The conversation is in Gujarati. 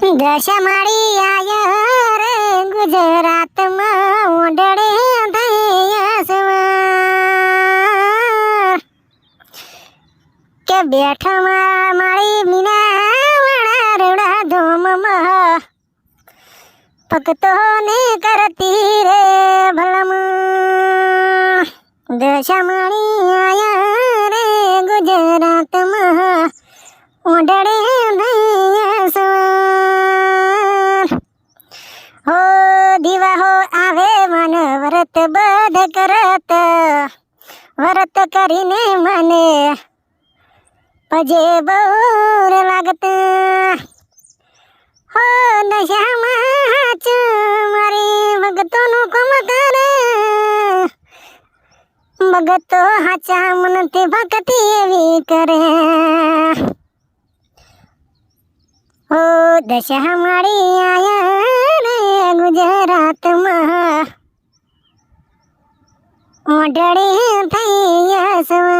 દશમાળી આયા રે ગુજરાતમાં ઓઢડે થયા સવાર કે બેઠમાં મારી મીના વાળા રડા ધોમમાં. ભક્તોને કરતી રે ભલમ. દશમાળી આયા રે ગુજરાતમાં. ઓઢડે થયા દીવા હો આવે મન વ્રત બધ કરત વ્રત કરીને મને પજે બહુર લાગત હો નશામાં જ મારી ભગતોનું કમ કરે ભગતો હાચા મનથી ભક્તિ એવી કરે ઓ દશા મારી આયા રે ઓઢળે થઈ સવાર